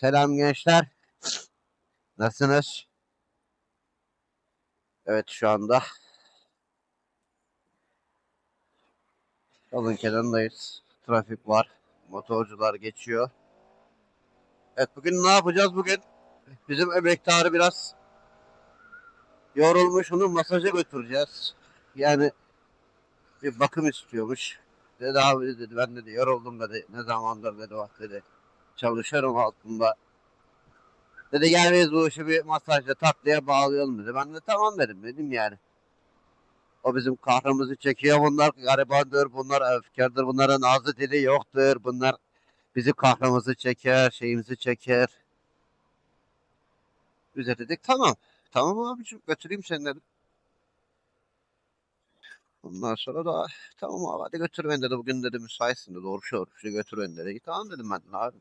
Selam gençler. Nasılsınız? Evet şu anda yolun kenarındayız. Trafik var. Motorcular geçiyor. Evet bugün ne yapacağız bugün? Bizim emektarı biraz yorulmuş. Onu masaja götüreceğiz. Yani bir bakım istiyormuş. Dedi abi dedi ben dedi yoruldum dedi. Ne zamandır dedi bak dedi. Çalışıyorum altında. Dedi gel biz bu işi bir masajla tatlıya bağlayalım dedi. Ben de tamam dedim dedim yani. O bizim kahrımızı çekiyor. Bunlar garibandır, bunlar öfkardır, bunların ağzı dili yoktur. Bunlar bizi kahrımızı çeker, şeyimizi çeker. Biz de dedik tamam. Tamam abicim götüreyim seni dedim. Ondan sonra da tamam abi hadi götür beni dedi. Bugün dedi müsaitsin dedi. Oruç oruç götür beni dedi. Tamam dedim ben abi.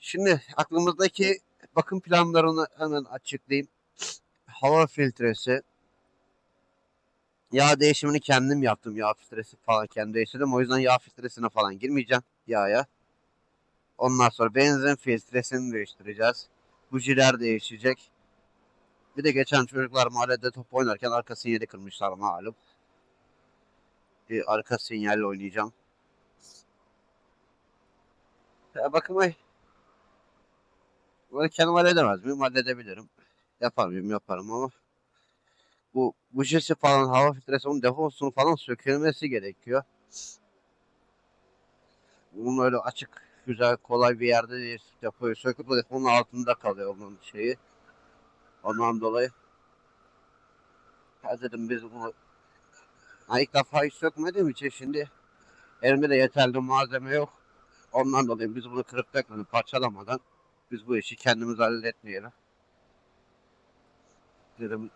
Şimdi aklımızdaki bakım planlarını hemen açıklayayım. Hava filtresi. Yağ değişimini kendim yaptım. Yağ filtresi falan kendim değiştirdim. O yüzden yağ filtresine falan girmeyeceğim yağa. Ondan sonra benzin filtresini değiştireceğiz. Bujiler değişecek. Bir de geçen çocuklar mahallede top oynarken arka sinyali kırmışlar malum. Bir arka sinyalle oynayacağım. Ya bakın ay. Bunu kendim halledemez miyim? Halledebilirim. Yapar mıyım? Yaparım ama bu bujisi falan hava filtresi onun defosunun falan sökülmesi gerekiyor. Bunun öyle açık güzel kolay bir yerde değil. Depoyu söküp deponun altında kalıyor onun şeyi. Ondan dolayı ya dedim biz bunu ha, ilk defa hiç sökmediğim için şimdi elimde de yeterli malzeme yok. Ondan dolayı biz bunu kırıp dökmeden parçalamadan biz bu işi kendimiz halletmeyelim. Dedim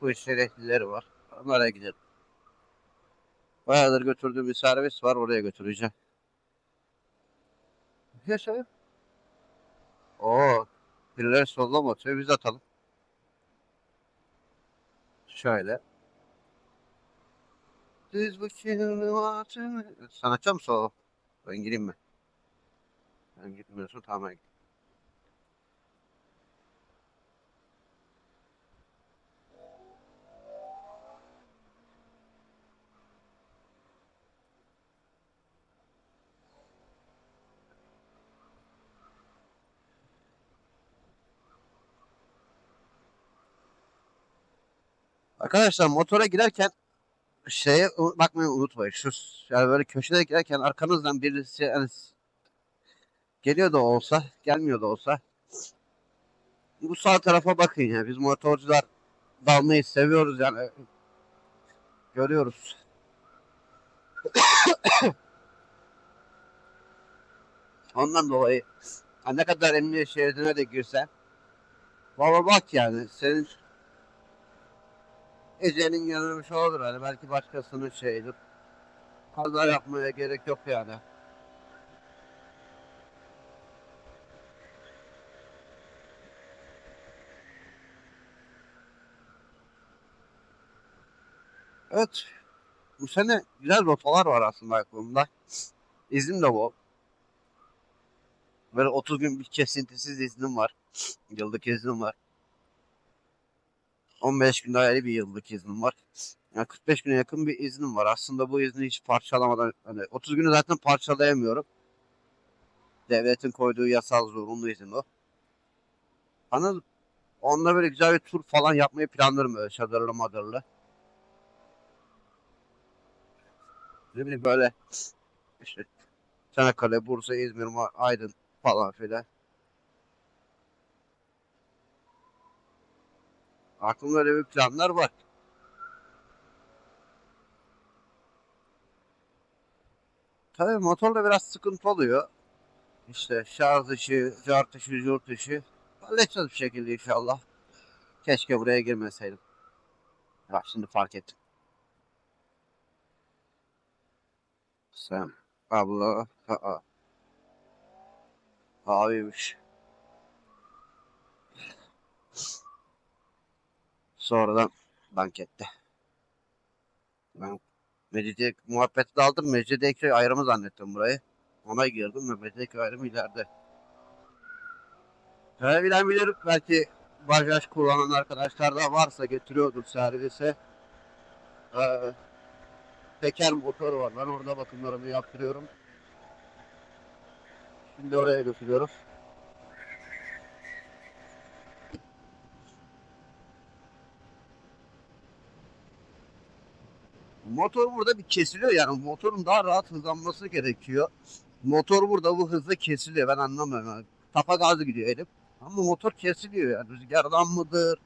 bu işlerin ehlileri var. Onlara gidelim. Bayağıdır götürdüğüm bir servis var oraya götüreceğim. Yaşa. Oo, birileri sollama atıyor biz atalım. Şöyle. Bakayım atımı. Sen açar mısın o? Ben gireyim mi? Ben gitmiyorsun tamam. git. Arkadaşlar motora girerken şeye bakmayı unutmayın. Şu yani böyle köşede girerken arkanızdan birisi yani geliyor da olsa, gelmiyor da olsa bu sağ tarafa bakın ya. Biz motorcular dalmayı seviyoruz yani. Görüyoruz. Ondan dolayı ne kadar emniyet şeridine de girsen baba bak yani senin Ece'nin şey olur hani belki başkasının şeyidir. Kaza yapmaya gerek yok yani. Evet. Bu sene güzel rotalar var aslında aklımda. İznim de bu. Böyle 30 gün bir kesintisiz iznim var. Yıllık iznim var. 15 gün dayalı bir yıllık iznim var. Yani 45 güne yakın bir iznim var. Aslında bu izni hiç parçalamadan hani 30 günü zaten parçalayamıyorum. Devletin koyduğu yasal zorunlu izin o. Anladın? Onunla böyle güzel bir tur falan yapmayı planlarım öyle çadırlı madırlı. Ne bileyim böyle işte Çanakkale, Bursa, İzmir, Aydın falan filan. Aklımda öyle bir planlar var. Tabii motorla biraz sıkıntı oluyor. İşte şarj dışı, cart dışı, yurt dışı. Halledeceğiz bir şekilde inşallah. Keşke buraya girmeseydim. Ya şimdi fark ettim. Sen abla aa. Abiymiş. Sonradan bankette. Ben Mecidiye muhabbeti de aldım. Mecidiyeköy ayrımı zannettim burayı. Ona girdim ve Mecidiyeköy ayrımı ileride. Öyle bilen bilir belki bagaj kullanan arkadaşlar da varsa getiriyordur servise. Ee, teker motoru var. Ben orada bakımlarımı yaptırıyorum. Şimdi oraya götürüyoruz. Motor burada bir kesiliyor yani motorun daha rahat hızlanması gerekiyor. Motor burada bu hızla kesiliyor ben anlamıyorum. Yani. Tapa gazı gidiyor elim. Ama motor kesiliyor yani rüzgardan mıdır?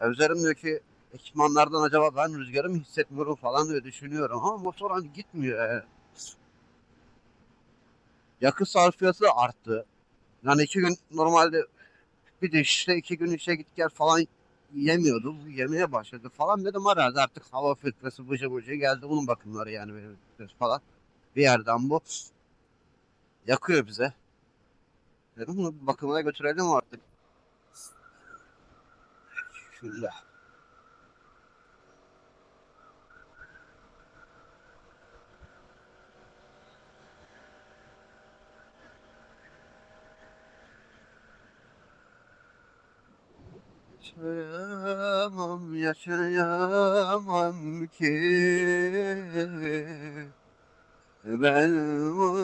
Ya üzerimdeki ekipmanlardan acaba ben rüzgarı mı hissetmiyorum falan diye düşünüyorum ama motor hani gitmiyor yani. Yakıt sarfiyatı arttı. Yani iki gün normalde bir de işte iki gün işe git gel falan yemiyordu. Bu yemeye başladı falan dedim herhalde artık hava filtresi bıcı bıcı geldi bunun bakımları yani falan. Bir yerden bu yakıyor bize. Dedim bunu bakımına götürelim artık. Şöyle. Yaşayamam, yaşayamam ki. Ben bu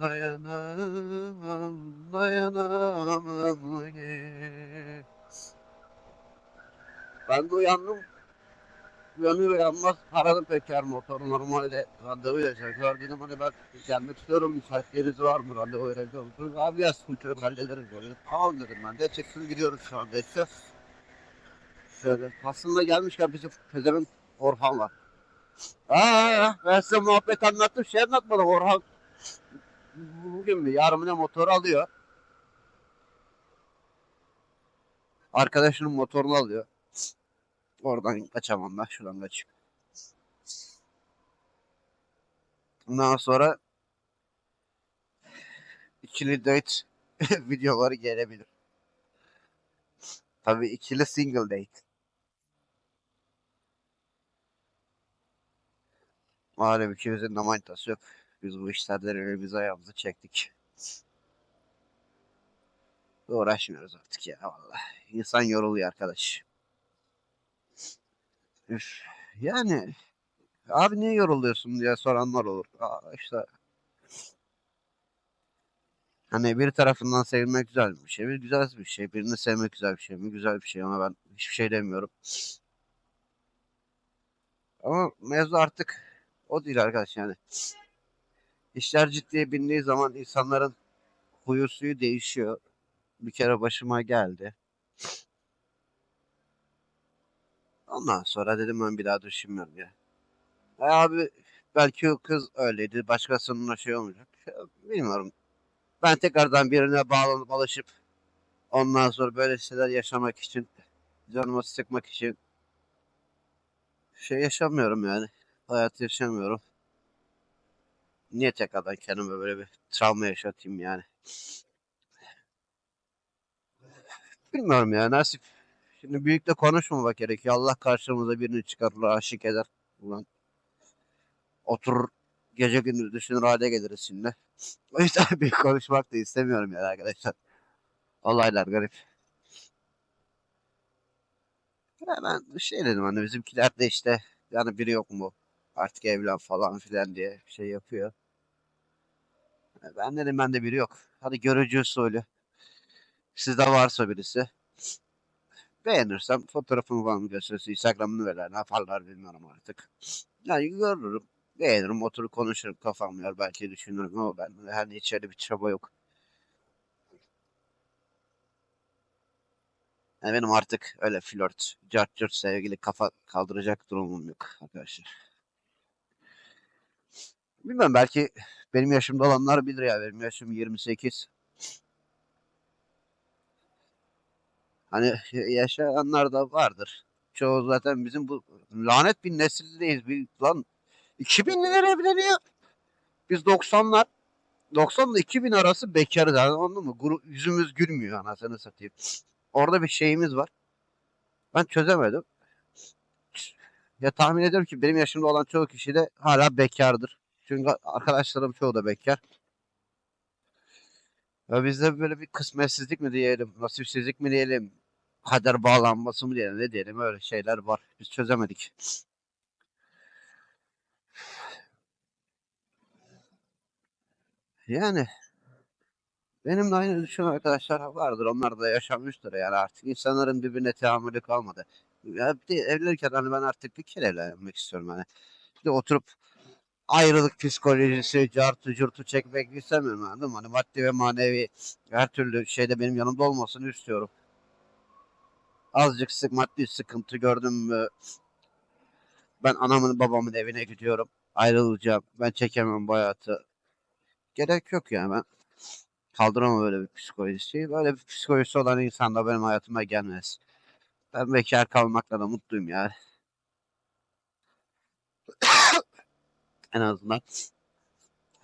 dayanamam, dayanamam ki. Ben de uyandım, uyanır uyanmaz aradım Peker motoru normalde randevu yaşar. Dedim hani ben gelmek istiyorum müsait yeriniz var mı randevu verebiliyor musunuz? Abi ya sıkıntı yok hallederiz böyle. Tamam dedim ben de çıksın gidiyoruz şu anda işte. Şöyle aslında gelmişken bizim pezemin Orhan var. Aa, ben size muhabbet anlattım şey anlatmadım Orhan. Bugün mü yarın ne motor alıyor. Arkadaşının motorunu alıyor. Oradan kaçamam ben. Şuradan kaçayım. Ondan sonra ikili date videoları gelebilir. Tabii ikili single date. Malum ikimizin de manitası yok. Biz bu işlerden elimizi ayağımızı çektik. Uğraşmıyoruz artık ya vallahi. İnsan yoruluyor arkadaş. Yani abi niye yoruluyorsun diye soranlar olur. Aa, işte hani bir tarafından sevilmek güzel bir şey mi? Güzel bir şey. Birini sevmek güzel bir şey mi? Güzel bir şey ama ben hiçbir şey demiyorum. Ama mevzu artık o değil arkadaş yani. İşler ciddiye bindiği zaman insanların huyu değişiyor. Bir kere başıma geldi. Ondan sonra dedim ben bir daha düşünmüyorum ya. E abi belki o kız öyleydi. Başkasının şey olmayacak. Bilmiyorum. Ben tekrardan birine bağlanıp alışıp ondan sonra böyle şeyler yaşamak için canımı sıkmak için şey yaşamıyorum yani. Hayat yaşamıyorum. Niye tekrardan kendime böyle bir travma yaşatayım yani. Bilmiyorum ya nasip. Şimdi büyük de konuşmamak gerekiyor. Allah karşımıza birini çıkarır, aşık eder. Ulan oturur gece gündüz düşünür hale geliriz şimdi. O yüzden büyük konuşmak da istemiyorum yani arkadaşlar. Olaylar garip. Ya ben şey dedim hani bizimkiler de işte yani biri yok mu artık evlen falan filan diye şey yapıyor. Ben dedim bende biri yok. Hadi görücü usulü. Sizde varsa birisi. Beğenirsem fotoğrafımı falan gösterirse Instagram'ını verir. Ne yaparlar bilmiyorum artık. Yani görürüm. Beğenirim oturup konuşurum kafam yer belki düşünürüm ama ben hani hiç öyle bir çaba yok. Yani benim artık öyle flört, cart cart sevgili kafa kaldıracak durumum yok arkadaşlar. Bilmem belki benim yaşımda olanlar bilir ya benim yaşım 28. Hani yaşayanlar da vardır. Çoğu zaten bizim bu lanet bir nesildeyiz. Bir, lan 2000'liler evleniyor. Biz 90'lar 90 ile 2000 arası bekarız. Yani anladın mı? Guru, yüzümüz gülmüyor anasını satayım. Orada bir şeyimiz var. Ben çözemedim. Ya tahmin ediyorum ki benim yaşımda olan çoğu kişi de hala bekardır. Çünkü arkadaşlarım çoğu da bekar. Ya bizde böyle bir kısmetsizlik mi diyelim, nasipsizlik mi diyelim, kader bağlanması mı diyelim, ne diyelim öyle şeyler var. Biz çözemedik. Yani benim de aynı düşünen arkadaşlar vardır. Onlar da yaşamıştır yani artık insanların birbirine tahammülü kalmadı. Ya bir de evlenirken hani ben artık bir kere evlenmek istiyorum hani. Bir de oturup ayrılık psikolojisi, cartı curtu çekmek istemiyorum anladın mı? Hani maddi ve manevi her türlü şeyde benim yanımda olmasını istiyorum. Azıcık sık maddi sıkıntı gördüm mü ben anamın babamın evine gidiyorum. Ayrılacağım. Ben çekemem bu hayatı. Gerek yok yani ben kaldıramam böyle bir psikolojisi. Böyle bir psikolojisi olan insan da benim hayatıma gelmez. Ben bekar kalmakla da mutluyum yani. En azından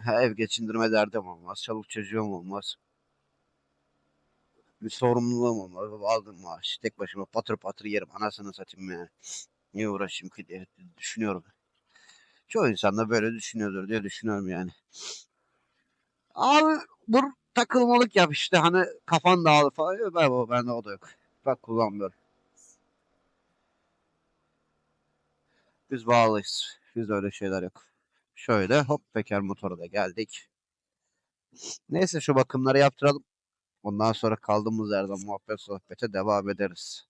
ev geçindirme derdim olmaz. Çoluk çocuğum olmaz. Bir sorumluluğum olmaz. Aldım maaş. Tek başıma patır patır yerim. Anasını satayım yani. Niye uğraşayım ki diye düşünüyorum. Çoğu insan da böyle düşünüyordur diye düşünüyorum yani. Abi dur takılmalık yap işte hani kafan dağılır falan. Ben, o- bende o da yok. Bak kullanmıyorum. Biz bağlıyız. Bizde öyle şeyler yok. Şöyle hop bekar motora da geldik. Neyse şu bakımları yaptıralım. Ondan sonra kaldığımız yerden muhabbet sohbete devam ederiz.